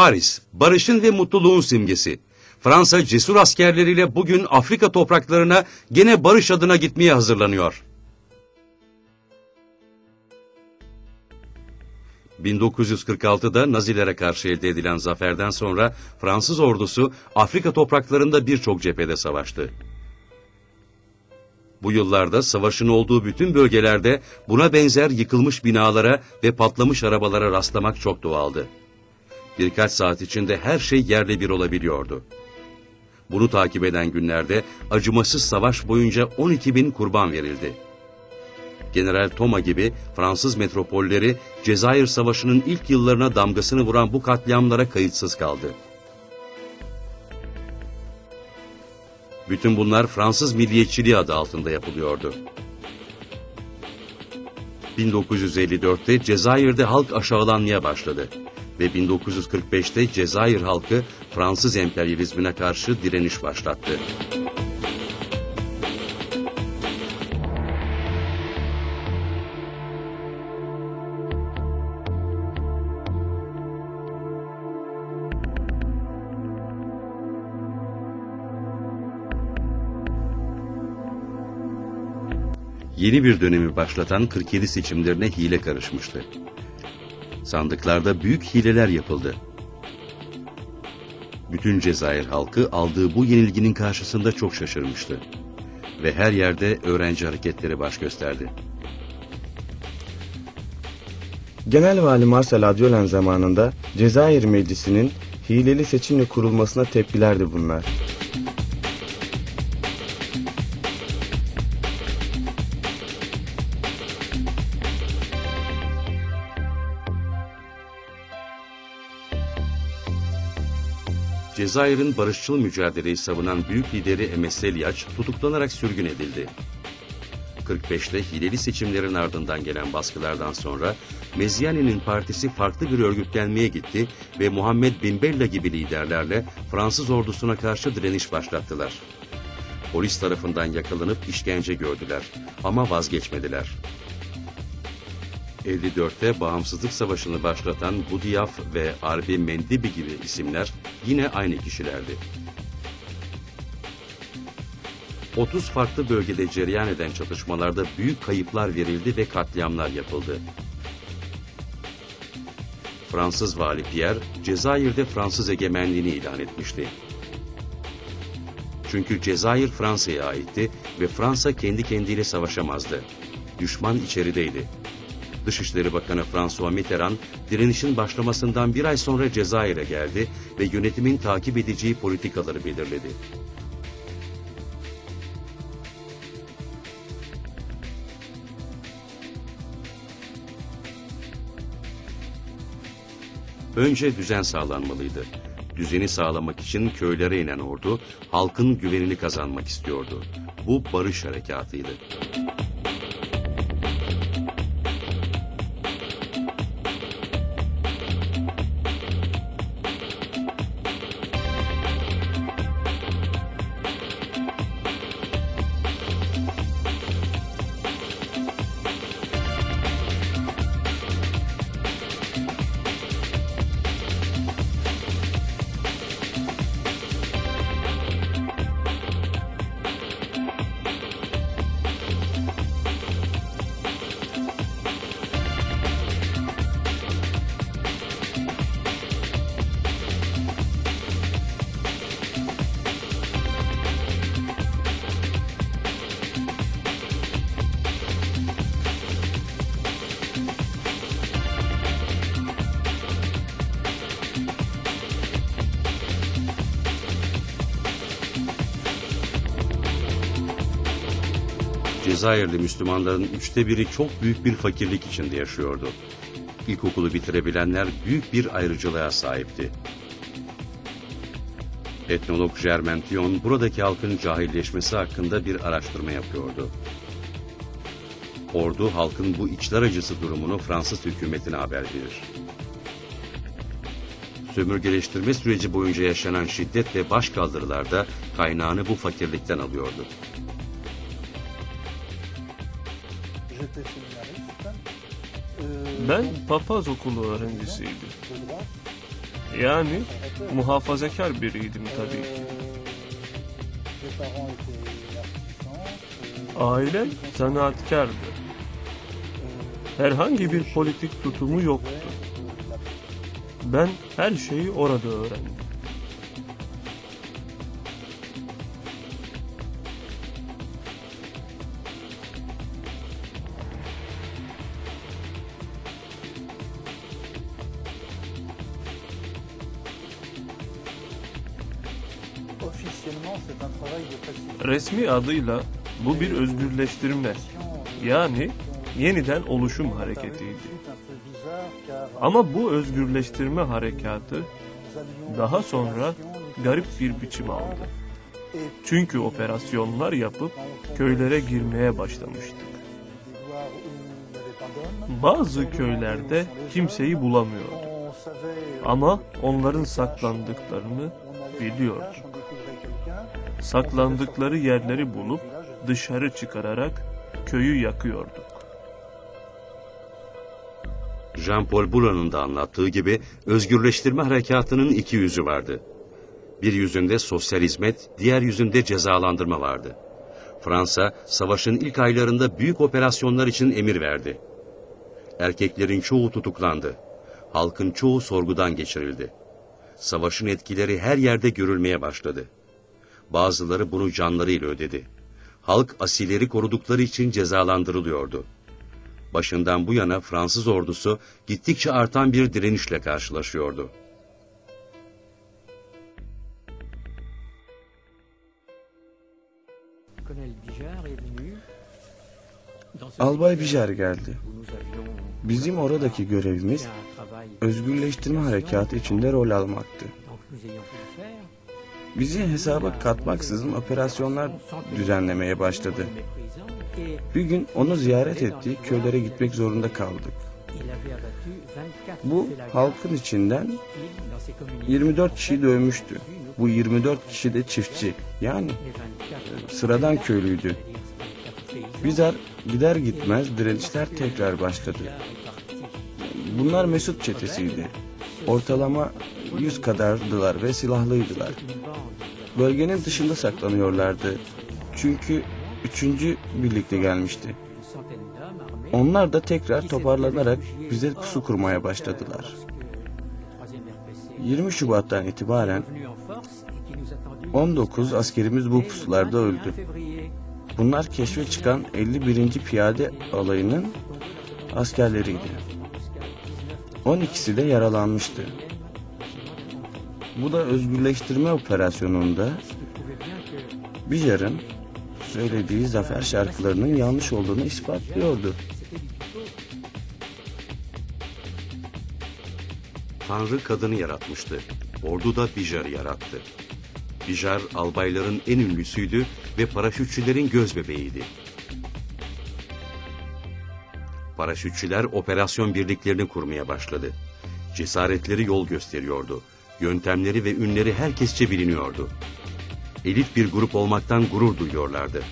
Paris, barışın ve mutluluğun simgesi. Fransa cesur askerleriyle bugün Afrika topraklarına gene barış adına gitmeye hazırlanıyor. 1946'da Nazilere karşı elde edilen zaferden sonra Fransız ordusu Afrika topraklarında birçok cephede savaştı. Bu yıllarda savaşın olduğu bütün bölgelerde buna benzer yıkılmış binalara ve patlamış arabalara rastlamak çok doğaldı. Birkaç saat içinde her şey yerle bir olabiliyordu. Bunu takip eden günlerde acımasız savaş boyunca 12 bin kurban verildi. General Toma gibi Fransız metropolleri Cezayir Savaşı'nın ilk yıllarına damgasını vuran bu katliamlara kayıtsız kaldı. Bütün bunlar Fransız milliyetçiliği adı altında yapılıyordu. 1954'te Cezayir'de halk aşağılanmaya başladı ve 1945'te Cezayir halkı Fransız emperyalizmine karşı direniş başlattı. Yeni bir dönemi başlatan 47 seçimlerine hile karışmıştı. Sandıklarda büyük hileler yapıldı. Bütün Cezayir halkı aldığı bu yenilginin karşısında çok şaşırmıştı. Ve her yerde öğrenci hareketleri baş gösterdi. Genel Vali Marcel Adyolen zamanında Cezayir Meclisi'nin hileli seçimle kurulmasına tepkilerdi bunlar. Cezayir'in barışçıl mücadeleyi savunan büyük lideri Emessel Yaç tutuklanarak sürgün edildi. 45'te hileli seçimlerin ardından gelen baskılardan sonra Meziani'nin partisi farklı bir örgütlenmeye gitti ve Muhammed Bin Bella gibi liderlerle Fransız ordusuna karşı direniş başlattılar. Polis tarafından yakalanıp işkence gördüler ama vazgeçmediler. 54'te Bağımsızlık Savaşı'nı başlatan Budiyaf ve Arbi Mendibi gibi isimler yine aynı kişilerdi. 30 farklı bölgede cereyan eden çatışmalarda büyük kayıplar verildi ve katliamlar yapıldı. Fransız vali Pierre, Cezayir'de Fransız egemenliğini ilan etmişti. Çünkü Cezayir Fransa'ya aitti ve Fransa kendi kendiyle savaşamazdı. Düşman içerideydi. Dışişleri Bakanı François Mitterrand, direnişin başlamasından bir ay sonra Cezayir'e geldi ve yönetimin takip edeceği politikaları belirledi. Önce düzen sağlanmalıydı. Düzeni sağlamak için köylere inen ordu, halkın güvenini kazanmak istiyordu. Bu barış harekatıydı. Cezayirli Müslümanların üçte biri çok büyük bir fakirlik içinde yaşıyordu. İlkokulu bitirebilenler büyük bir ayrıcılığa sahipti. Etnolog Germain Thion buradaki halkın cahilleşmesi hakkında bir araştırma yapıyordu. Ordu halkın bu içler acısı durumunu Fransız hükümetine haber verir. Sömürgeleştirme süreci boyunca yaşanan şiddet ve başkaldırılar da kaynağını bu fakirlikten alıyordu. Ben papaz okulu öğrencisiydim. Yani muhafazakar biriydim tabii ki. Artisans. et, Ailem zanaatkardı. Herhangi bir politik tutumu yoktu. Ben her şeyi orada öğrendim. Resmi adıyla bu bir özgürleştirme, yani yeniden oluşum hareketiydi. Ama bu özgürleştirme harekatı daha sonra garip bir biçim aldı. Çünkü operasyonlar yapıp köylere girmeye başlamıştık. Bazı köylerde kimseyi bulamıyorduk. Ama onların saklandıklarını biliyorduk. Saklandıkları yerleri bulup dışarı çıkararak köyü yakıyorduk. Jean-Paul Boulan'ın da anlattığı gibi özgürleştirme harekatının iki yüzü vardı. Bir yüzünde sosyal hizmet, diğer yüzünde cezalandırma vardı. Fransa, savaşın ilk aylarında büyük operasyonlar için emir verdi. Erkeklerin çoğu tutuklandı. Halkın çoğu sorgudan geçirildi. Savaşın etkileri her yerde görülmeye başladı. Bazıları bunu canlarıyla ödedi. Halk asilleri korudukları için cezalandırılıyordu. Başından bu yana Fransız ordusu gittikçe artan bir direnişle karşılaşıyordu. Albay Bijar geldi. Bizim oradaki görevimiz özgürleştirme harekatı içinde rol almaktı. Bizi hesaba katmaksızın operasyonlar düzenlemeye başladı. Bir gün onu ziyaret ettiği köylere gitmek zorunda kaldık. il avait abattu 24 Bu halkın içinden qui, dans ses communiqués, 24 kişiyi dövmüştü. Bu 24 kişi de çiftçi. Yani 24 sıradan köylüydü. c'est-à-dire 24 paysans, Bizler gider gitmez direnişler tekrar başladı. Bunlar Mesut çetesiydi. Ortalama 100 kadardılar ve silahlıydılar. Bölgenin dışında saklanıyorlardı. Çünkü üçüncü birlikte gelmişti. Onlar da tekrar toparlanarak bize pusu kurmaya başladılar. lorsque le 3e RPC 20 Şubat'tan itibaren venu en force et qui nous attendit 19 askerimiz bu pusularda öldü. Bunlar keşfe çıkan 51. Piyade Alayı'nın askerleriydi. 12'si de yaralanmıştı. Bu da özgürleştirme operasyonunda Bijar'ın söylediği zafer şarkılarının yanlış olduğunu ispatlıyordu. Tanrı kadını yaratmıştı. Ordu da Bijar'ı yarattı. Bijar albayların en ünlüsüydü ve paraşütçülerin göz bebeğiydi. Paraşütçüler operasyon birliklerini kurmaya başladı. Cesaretleri yol gösteriyordu. Yöntemleri ve ünleri herkesçe biliniyordu. Elit bir grup olmaktan gurur duyuyorlardı.